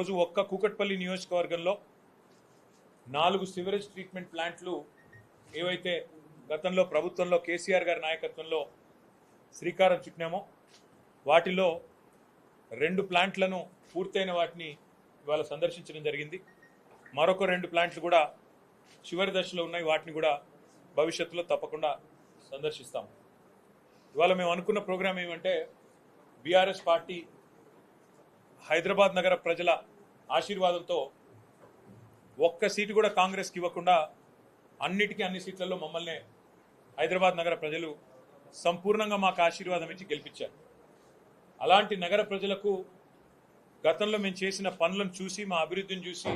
ఈరోజు ఒక్క కూకట్పల్లి నియోజకవర్గంలో నాలుగు సివరేజ్ ట్రీట్మెంట్ ప్లాంట్లు ఏవైతే గతంలో ప్రభుత్వంలో కేసీఆర్ గారి నాయకత్వంలో శ్రీకారం చుట్టినామో వాటిలో రెండు ప్లాంట్లను పూర్తయిన వాటిని ఇవాళ సందర్శించడం జరిగింది. మరొక రెండు ప్లాంట్లు కూడా చివరి దశలో ఉన్నాయి. వాటిని కూడా భవిష్యత్తులో తప్పకుండా సందర్శిస్తాం ఇవాళ మేము అనుకున్న ప్రోగ్రాం ఏమంటే బీఆర్ఎస్ పార్టీ హైదరాబాద్ నగర ప్రజల ఆశీర్వాదంతో ఒక్క సీటు కూడా కాంగ్రెస్కి ఇవ్వకుండా అన్నిటికీ అన్ని సీట్లలో మమ్మల్ని హైదరాబాద్ నగర ప్రజలు సంపూర్ణంగా మాకు ఆశీర్వాదం ఇచ్చి గెలిపించారు. అలాంటి నగర ప్రజలకు గతంలో మేము చేసిన పనులను చూసి మా అభివృద్ధిని చూసి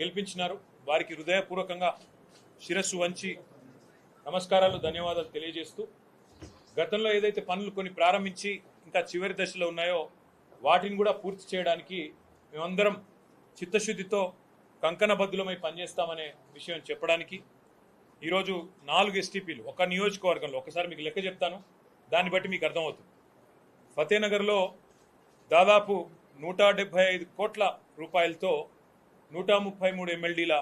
గెలిపించినారు. వారికి హృదయపూర్వకంగా శిరస్సు వంచి నమస్కారాలు ధన్యవాదాలు తెలియజేస్తూ గతంలో ఏదైతే పనులు కొన్ని ప్రారంభించి ఇంకా చివరి దశలో ఉన్నాయో వాటిని కూడా పూర్తి చేయడానికి మేమందరం చిత్తశుద్ధితో కంకణబద్దులమై పనిచేస్తామనే విషయం చెప్పడానికి ఈరోజు నాలుగు ఎస్టీపీలు ఒక నియోజకవర్గంలో ఒకసారి మీకు లెక్క చెప్తాను దాన్ని బట్టి మీకు అర్థమవుతుంది. ఫతేనగర్లో దాదాపు నూట డెబ్బై ఐదు కోట్ల రూపాయలతో నూట ముప్పై మూడు ఎమ్మెల్డీల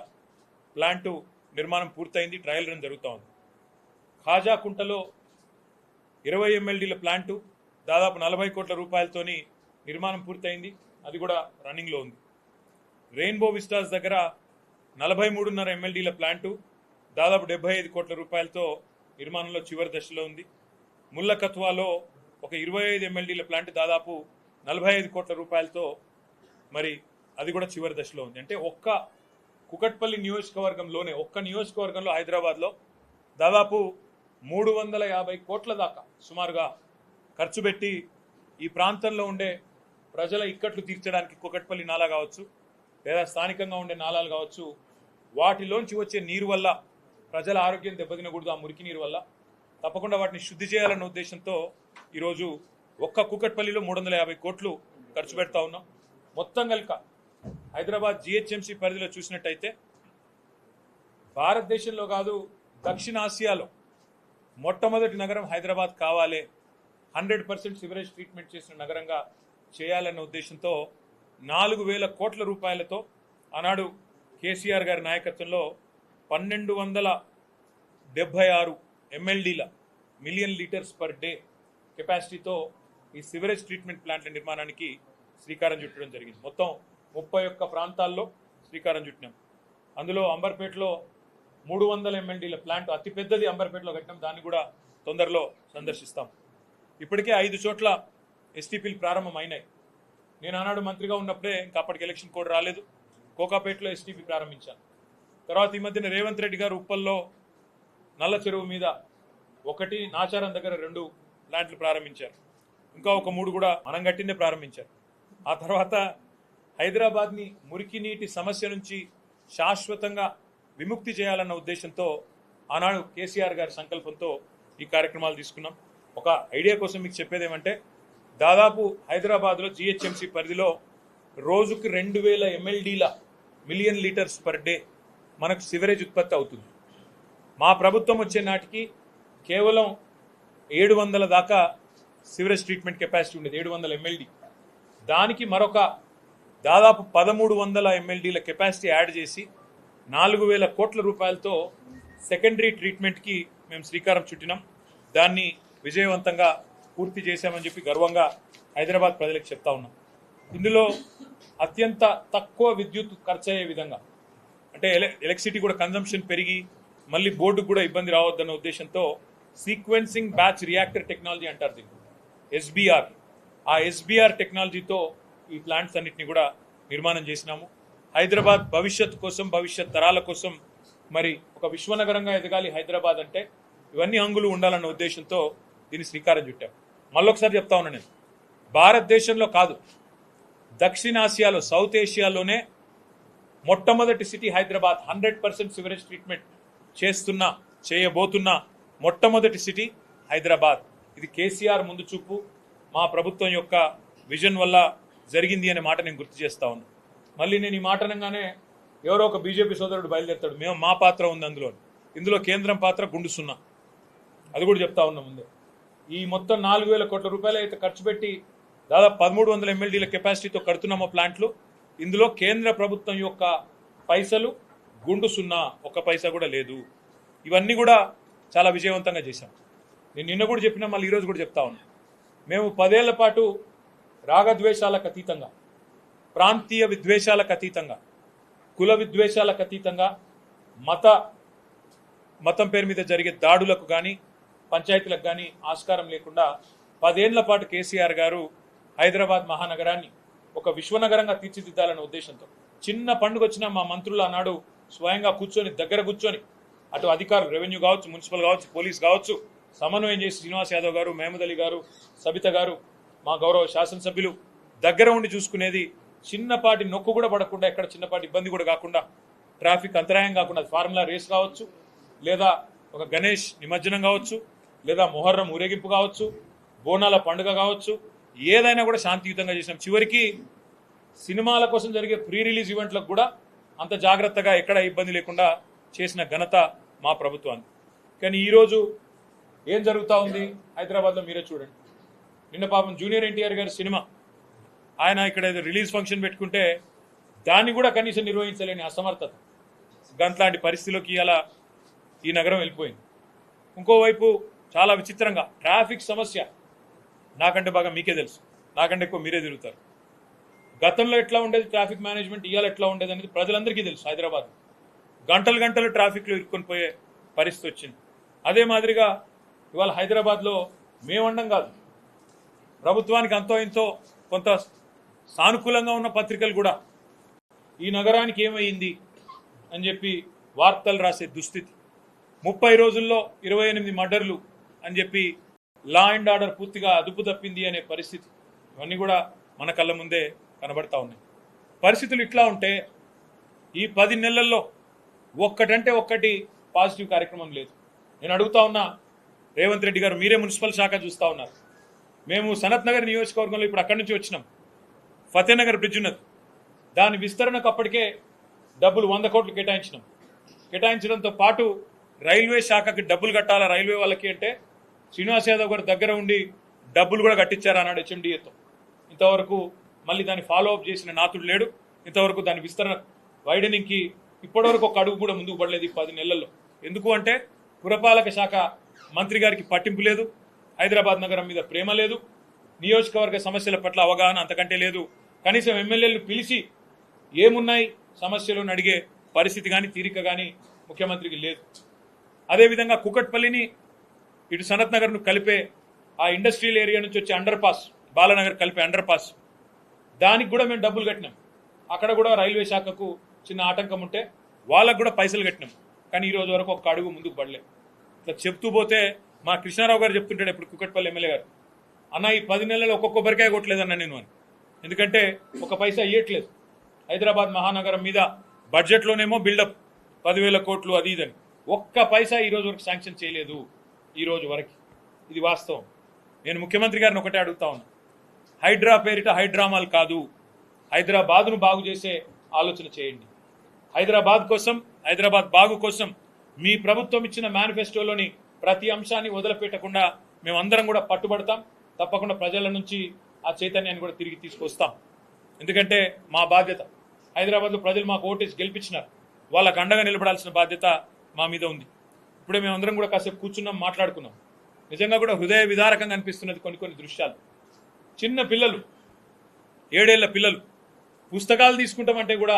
ప్లాంటు నిర్మాణం పూర్తయింది ట్రయల్ రన్ జరుగుతూ ఉంది. ఖాజాకుంటలో ఇరవై ఎమ్మెల్డీల ప్లాంటు దాదాపు నలభై కోట్ల రూపాయలతోని నిర్మాణం పూర్తయింది. అది కూడా రన్నింగ్లో ఉంది. రెయిన్బో విస్టాస్ దగ్గర నలభై మూడున్నర ఎమ్మెల్డీల ప్లాంటు దాదాపు డెబ్బై ఐదు కోట్ల రూపాయలతో నిర్మాణంలో చివరి దశలో ఉంది. ముల్లకత్వాలో ఒక ఇరవై ఐదు ఎమ్మెల్డీల ప్లాంట్ దాదాపు నలభై ఐదు కోట్ల రూపాయలతో మరి అది కూడా చివరి దశలో ఉంది. అంటే ఒక్క కుకట్పల్లి నియోజకవర్గంలోనే ఒక్క నియోజకవర్గంలో హైదరాబాద్లో దాదాపు మూడు వందల యాభై కోట్ల దాకా సుమారుగా ఖర్చు పెట్టి ఈ ప్రాంతంలో ఉండే ప్రజల ఇక్కట్లు తీర్చడానికి కుకట్పల్లి నాలా కావచ్చు లేదా స్థానికంగా ఉండే నాలాలు కావచ్చు వాటిలోంచి వచ్చే నీరు వల్ల ప్రజల ఆరోగ్యం దెబ్బతినకూడదు ఆ మురికి నీరు వల్ల. తప్పకుండా వాటిని శుద్ధి చేయాలన్న ఉద్దేశంతో ఈరోజు ఒక్క కుకట్పల్లిలో మూడు వందల యాభై కోట్లు ఖర్చు పెడతా ఉన్నాం. మొత్తం కలిక హైదరాబాద్ జిహెచ్ఎంసీ పరిధిలో చూసినట్టయితే భారతదేశంలో కాదు దక్షిణాసియాలో మొట్టమొదటి నగరం హైదరాబాద్ కావాలి. హండ్రెడ్ పర్సెంట్ సివరేజ్ ట్రీట్మెంట్ చేసిన నగరంగా చేయాలన్న ఉద్దేశంతో నాలుగు వేల కోట్ల రూపాయలతో ఆనాడు కేసీఆర్ గారి నాయకత్వంలో పన్నెండు వందల డెబ్బై ఆరు ఎంఎల్డీల మిలియన్ లీటర్స్ పర్ డే కెపాసిటీతో ఈ సివరేజ్ ట్రీట్మెంట్ ప్లాంట్ల నిర్మాణానికి శ్రీకారం చుట్టడం జరిగింది. మొత్తం ముప్పై ఒక్క ప్రాంతాల్లో శ్రీకారం చుట్టినాం. అందులో అంబర్పేటలో మూడు వందల ఎంఎల్డీల ప్లాంట్ అతిపెద్దది అంబర్పేటలో కట్టినాం. దాన్ని కూడా తొందరలో సందర్శిస్తాం. ఇప్పటికే ఐదు చోట్ల ఎస్టీపీలు ప్రారంభం అయినాయి నేను ఆనాడు మంత్రిగా ఉన్నప్పుడే ఇంకా అప్పటికి ఎలక్షన్ కోడ్ రాలేదు. కోకాపేటలో ఎస్టీపీ ప్రారంభించాను. తర్వాత ఈ మధ్యన రేవంత్ రెడ్డి గారు ఉప్పల్లో నల్ల చెరువు మీద ఒకటి నాచారం దగ్గర రెండు ప్లాంట్లు ప్రారంభించారు. ఇంకా ఒక మూడు కూడా మనంగట్టిందే ప్రారంభించారు. ఆ తర్వాత హైదరాబాద్ని మురికి నీటి సమస్య నుంచి శాశ్వతంగా విముక్తి చేయాలన్న ఉద్దేశంతో ఆనాడు కేసీఆర్ గారి సంకల్పంతో ఈ కార్యక్రమాలు తీసుకున్నాం. ఒక ఐడియా కోసం మీకు చెప్పేది ఏమంటే దాదాపు హైదరాబాద్లో జిహెచ్ఎంసీ పరిధిలో రోజుకు రెండు వేల ఎంఎల్డీల మిలియన్ లీటర్స్ పర్ డే మనకు సివరేజ్ ఉత్పత్తి అవుతుంది. మా ప్రభుత్వం వచ్చే నాటికి కేవలం ఏడు వందల దాకా సివరేజ్ ట్రీట్మెంట్ కెపాసిటీ ఉండేది ఏడు వందల ఎంఎల్డి దానికి మరొక దాదాపు పదమూడు వందల ఎంఎల్డీల కెపాసిటీ యాడ్ చేసి నాలుగు వేల కోట్ల రూపాయలతో సెకండరీ ట్రీట్మెంట్కి మేము శ్రీకారం చుట్టినాం. దాన్ని విజయవంతంగా పూర్తి చేశామని చెప్పి గర్వంగా హైదరాబాద్ ప్రజలకు చెప్తా ఉన్నాం. ఇందులో అత్యంత తక్కువ విద్యుత్ ఖర్చు అయ్యే విధంగా అంటే ఎలక్ట్రిసిటీ కూడా కన్జంప్షన్ పెరిగి మళ్ళీ బోర్డుకు కూడా ఇబ్బంది రావద్దన్న ఉద్దేశంతో సీక్వెన్సింగ్ బ్యాచ్ రియాక్టర్ టెక్నాలజీ అంటారు దీన్ని. ఎస్బీఆర్ ఆ ఎస్బీఆర్ టెక్నాలజీతో ఈ ప్లాంట్స్ అన్నిటిని కూడా నిర్మాణం చేసినాము. హైదరాబాద్ భవిష్యత్ కోసం భవిష్యత్ తరాల కోసం మరి ఒక విశ్వనగరంగా ఎదగాలి హైదరాబాద్ అంటే ఇవన్నీ అంగులు ఉండాలన్న ఉద్దేశంతో దీన్ని శ్రీకారం చుట్టాం. మళ్ళొకసారి చెప్తా ఉన్నా నేను. భారతదేశంలో కాదు. దక్షిణాసియాలో సౌత్ ఏషియాలోనే మొట్టమొదటి city Hyderabad. Hundred percent sewerage treatment చేస్తున్న చేయబోతున్న మొట్టమొదటి సిటీ హైదరాబాద్. ఇది కేసీఆర్ ముందు చూపు మా ప్రభుత్వం యొక్క విజన్ వల్ల జరిగింది అనే మాట నేను గుర్తు చేస్తా ఉన్నా. మళ్ళీ నేను ఈ మాట అనగానే ఎవరో ఒక బీజేపీ సోదరుడు బయలుదేరుతాడు. మేము మా పాత్ర ఉంది అందులో ఇందులో కేంద్రం పాత్ర గుండు సున్నా. అది కూడా చెప్తా ఉన్నా ముందే. ఈ మొత్తం నాలుగు వేల కోట్ల రూపాయలు అయితే ఖర్చు పెట్టి దాదాపు పదమూడు వందల ఎమ్మెల్డీల కెపాసిటీతో కడుతున్నామో ప్లాంట్లు. ఇందులో కేంద్ర ప్రభుత్వం యొక్క పైసలు గుండు సున్నా ఒక పైసా కూడా లేదు. ఇవన్నీ కూడా చాలా విజయవంతంగా చేశాం. నేను నిన్న కూడా చెప్పినా మళ్ళీ ఈరోజు కూడా చెప్తా ఉన్నా. మేము పదేళ్ళ పాటు రాగద్వేషాలకు అతీతంగా ప్రాంతీయ విద్వేషాలకు అతీతంగా కుల విద్వేషాలకు అతీతంగా మత మతం పేరు మీద జరిగే దాడులకు కానీ పంచాయతీలకు కానీ ఆస్కారం లేకుండా పదేళ్ళ పాటు కేసీఆర్ గారు హైదరాబాద్ మహానగరాన్ని ఒక విశ్వనగరంగా తీర్చిదిద్దాలనే ఉద్దేశంతో చిన్న పండుగ వచ్చిన మా మంత్రులు ఆనాడు స్వయంగా కూర్చొని దగ్గర కూర్చొని అటు అధికారులు రెవెన్యూ కావచ్చు మున్సిపల్ కావచ్చు పోలీస్ కావచ్చు సమన్వయం చేసి శ్రీనివాస్ యాదవ్ గారు మహమూద్ అలీ గారు సబిత గారు మా గౌరవ శాసనసభ్యులు దగ్గర ఉండి చూసుకునేది చిన్నపాటి నొక్కు కూడా పడకుండా ఎక్కడ చిన్నపాటి ఇబ్బంది కూడా కాకుండా ట్రాఫిక్ అంతరాయం కాకుండా ఫార్ములా రేస్ కావచ్చు లేదా ఒక గణేష్ నిమజ్జనం కావచ్చు లేదా మొహర్రం ఊరేగింపు కావచ్చు బోనాల పండుగ కావచ్చు ఏదైనా కూడా శాంతియుతంగా చేసినాం. చివరికి సినిమాల కోసం జరిగే ప్రీ రిలీజ్ ఈవెంట్లకు కూడా అంత జాగ్రత్తగా ఎక్కడ ఇబ్బంది లేకుండా చేసిన ఘనత మా ప్రభుత్వానికి కానీ ఈరోజు ఏం జరుగుతూ ఉంది? హైదరాబాద్లో మీరే చూడండి. నిన్న పాపం జూనియర్ ఎన్టీఆర్ గారి సినిమా. ఆయన ఇక్కడ ఏదో రిలీజ్ ఫంక్షన్ పెట్టుకుంటే దాన్ని కూడా కనీసం నిర్వహించలేని అసమర్థత. గంట్లాంటి పరిస్థితిలోకి ఇలా ఈ నగరం వెళ్ళిపోయింది. ఇంకోవైపు చాలా విచిత్రంగా. ట్రాఫిక్ సమస్య నాకంటే బాగా మీకే తెలుసు. నాకంటే ఎక్కువ మీరే తిరుగుతారు. గతంలో ఎట్లా ఉండేది? ట్రాఫిక్ మేనేజ్మెంట్ ఇవాళ ఎట్లా ఉండేది అనేది ప్రజలందరికీ తెలుసు హైదరాబాద్ గంటలు గంటలు ట్రాఫిక్లో ఇరుక్కొని పోయే పరిస్థితి వచ్చింది. అదే మాదిరిగా ఇవాళ హైదరాబాద్లో మేమండం కాదు. ప్రభుత్వానికి అంతో ఇంతో కొంత సానుకూలంగా ఉన్న పత్రికలు కూడా ఈ నగరానికి ఏమైంది అని చెప్పి వార్తలు రాసే దుస్థితి. ముప్పై రోజుల్లో ఇరవై ఎనిమిది మర్డర్లు అని చెప్పి లా అండ్ ఆర్డర్ పూర్తిగా అదుపు తప్పింది అనే పరిస్థితి. ఇవన్నీ కూడా మన కళ్ళ ముందే కనబడతా ఉన్నాయి. పరిస్థితులు ఇట్లా ఉంటే ఈ పది నెలల్లో ఒక్కటంటే ఒక్కటి పాజిటివ్ కార్యక్రమం లేదు. నేను అడుగుతా ఉన్నా రేవంత్ రెడ్డి గారు మీరే మున్సిపల్ శాఖ చూస్తా ఉన్నారు. మేము సనత్ నగర్ నియోజకవర్గంలో ఇప్పుడు అక్కడి నుంచి వచ్చినాం. ఫతేనగర్ బ్రిడ్జ్ ఉన్నది. దాని విస్తరణకు అప్పటికే డబ్బులు వంద కోట్లు కేటాయించినాం. కేటాయించడంతో పాటు రైల్వే శాఖకి డబ్బులు కట్టాలా రైల్వే వాళ్ళకి అంటే శ్రీనివాస్ యాదవ్ గారు దగ్గర ఉండి డబ్బులు కూడా కట్టించారు అన్నాడు హెచ్ఎండిఏతో. ఇంతవరకు మళ్ళీ దాన్ని ఫాలో అప్ చేసిన నాతుడు లేడు. ఇంతవరకు దాని విస్తరణ వైడనింగ్కి ఇప్పటివరకు ఒక అడుగు కూడా ముందుకు పడలేదు ఈ పది నెలల్లో. ఎందుకు అంటే పురపాలక శాఖ మంత్రి గారికి పట్టింపు లేదు. హైదరాబాద్ నగరం మీద ప్రేమ లేదు. నియోజకవర్గ సమస్యల పట్ల అవగాహన అంతకంటే లేదు. కనీసం ఎమ్మెల్యేలు పిలిచి ఏమున్నాయి సమస్యలు అడిగే పరిస్థితి కానీ తీరిక కానీ ముఖ్యమంత్రికి లేదు. అదేవిధంగా కుకట్పల్లిని ఇటు సనత్ నగర్ను కలిపే ఆ ఇండస్ట్రియల్ ఏరియా నుంచి వచ్చే అండర్ పాస్ బాలనగర్ కలిపే అండర్ పాస్ దానికి కూడా మేము డబ్బులు కట్టినాం. అక్కడ కూడా రైల్వే శాఖకు చిన్న ఆటంకం ఉంటే వాళ్ళకు కూడా పైసలు కట్టినాం. కానీ ఈ రోజు వరకు ఒక అడుగు ముందుకు పడలే. ఇట్లా చెప్తూ పోతే మా కృష్ణారావు గారు చెప్తుంటాడు ఇప్పుడు కుక్కట్పల్లి ఎమ్మెల్యే గారు అన్న ఈ పది నెలలు ఒక్కొక్క కొబ్బరికాయ కొట్టలేదన్న నేను అని. ఎందుకంటే ఒక పైసా ఇయ్యట్లేదు. హైదరాబాద్ మహానగరం మీద బడ్జెట్లోనేమో బిల్డప్ పదివేల కోట్లు అది ఇదని ఒక్క పైసా ఈ రోజు వరకు శాంక్షన్ చేయలేదు. ఈ రోజు వరకు. ఇది వాస్తవం. నేను ముఖ్యమంత్రి గారిని ఒకటే అడుగుతా ఉన్నా. హైడ్రా పేరిట హైడ్రామాలు కాదు. హైదరాబాద్ను బాగు చేసే ఆలోచన చేయండి. హైదరాబాద్ కోసం హైదరాబాద్ బాగు కోసం మీ ప్రభుత్వం ఇచ్చిన మేనిఫెస్టోలోని ప్రతి అంశాన్ని వదిలిపెట్టకుండా మేమందరం కూడా పట్టుబడతాం. తప్పకుండా ప్రజల నుంచి ఆ చైతన్యాన్ని కూడా తిరిగి తీసుకొస్తాం. ఎందుకంటే మా బాధ్యత. హైదరాబాద్లో ప్రజలు మాకు ఓటేసి గెలిపించినారు. వాళ్ళకు అండగా నిలబడాల్సిన బాధ్యత మా మీద ఉంది. ఇప్పుడే మేమందరం కూడా కాసేపు కూర్చున్నాం మాట్లాడుకున్నాం. నిజంగా కూడా హృదయ విదారకంగా అనిపిస్తున్నది కొన్ని కొన్ని దృశ్యాలు. చిన్న పిల్లలు ఏడేళ్ళ పిల్లలు పుస్తకాలు తీసుకుంటామంటే కూడా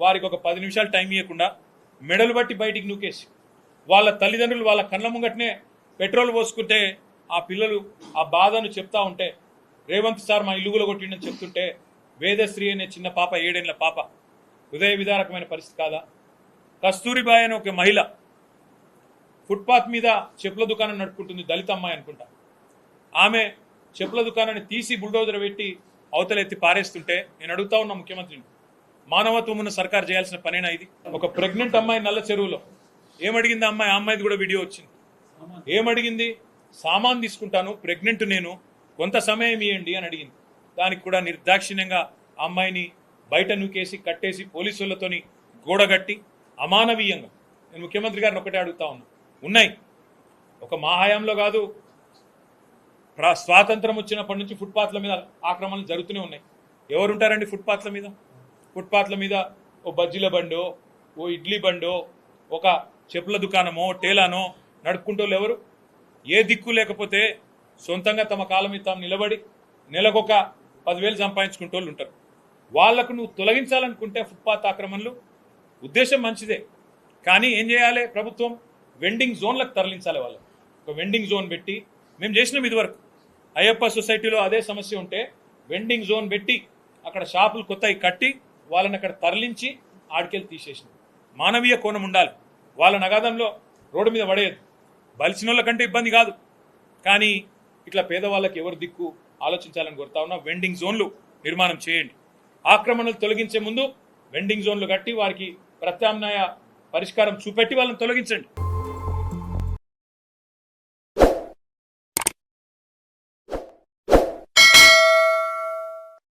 వారికి ఒక పది నిమిషాలు టైం ఇవ్వకుండా మెడలు బట్టి బయటికి నూకేసి వాళ్ళ తల్లిదండ్రులు వాళ్ళ కళ్ళ ముంగట్నే పెట్రోల్ పోసుకుంటే ఆ పిల్లలు ఆ బాధను చెప్తా ఉంటే రేవంత్ సార్ మా ఇల్లుగులో కొట్టిండని చెప్తుంటే వేదశ్రీ అనే చిన్న పాప ఏడేళ్ళ పాప హృదయ విదారకమైన పరిస్థితి కాదా? కస్తూరిబాయ్ అనే ఒక మహిళ ఫుట్పాత్ మీద చెప్పుల దుకాణం నడుపుకుంటుంది దళిత అమ్మాయి అనుకుంటా. ఆమె చెప్పుల దుకాణాన్ని తీసి బుల్డోజర్ పెట్టి అవతలెత్తి పారేస్తుంటే నేను అడుగుతా ఉన్న ముఖ్యమంత్రిని మానవత్వం ఉన్న సర్కార్ చేయాల్సిన పనేనా ఇది? ఒక ప్రెగ్నెంట్ అమ్మాయి నల్ల చెరువులో. ఏమడిగింది ఆ అమ్మాయి? ఆ అమ్మాయిది కూడా వీడియో వచ్చింది. ఏమడిగింది సామాన్ తీసుకుంటాను ప్రెగ్నెంట్ నేను కొంత సమయం ఇవ్వండి అని అడిగింది. దానికి కూడా నిర్దాక్షిణ్యంగా ఆ అమ్మాయిని బయట నూకేసి కట్టేసి పోలీసులతోని గోడగట్టి అమానవీయంగా. నేను ముఖ్యమంత్రి గారిని ఒకటే అడుగుతా ఉన్నా. ఉన్నాయి. ఒక మా హయాంలో కాదు స్వాతంత్రం వచ్చినప్పటి నుంచి ఫుట్పాత్ల మీద ఆక్రమణలు జరుగుతూనే ఉన్నాయి. ఎవరుంటారండి ఫుట్పాత్ల మీద? ఫుట్పాత్ల మీద ఓ బజ్జీల బండో ఓ ఇడ్లీ బండో ఒక చెప్పుల దుకాణమో టేలానో నడుపుకుంటోళ్ళు ఎవరు? ఏ దిక్కు లేకపోతే సొంతంగా తమ కాలం మీద తాము నిలబడి నెలకొక పదివేలు సంపాదించుకుంటోళ్ళు ఉంటారు. వాళ్ళకు నువ్వు తొలగించాలనుకుంటే ఫుట్పాత్ ఆక్రమణలు ఉద్దేశం మంచిదే. కానీ ఏం చేయాలి ప్రభుత్వం? వెండింగ్ జోన్లకు తరలించాలి వాళ్ళు ఒక వెండింగ్ జోన్ పెట్టి మేము చేసినాం ఇదివరకు. అయ్యప్ప సొసైటీలో అదే సమస్య ఉంటే వెండింగ్ జోన్ పెట్టి అక్కడ షాపులు కొత్తవి కట్టి వాళ్ళని అక్కడ తరలించి ఆడికెళ్ళి తీసేసినాం. మానవీయ కోణం ఉండాలి. వాళ్ళ నగాదంలో రోడ్డు మీద పడేయద్దు. బలిసిన వాళ్ళ కంటే ఇబ్బంది కాదు. కానీ ఇట్లా పేదవాళ్ళకి ఎవరు దిక్కు ఆలోచించాలని కోరుతా ఉన్నా వెండింగ్ జోన్లు నిర్మాణం చేయండి. ఆక్రమణలు తొలగించే ముందు వెండింగ్ జోన్లు కట్టి వారికి ప్రత్యామ్నాయ పరిష్కారం చూపెట్టి వాళ్ళని తొలగించండి.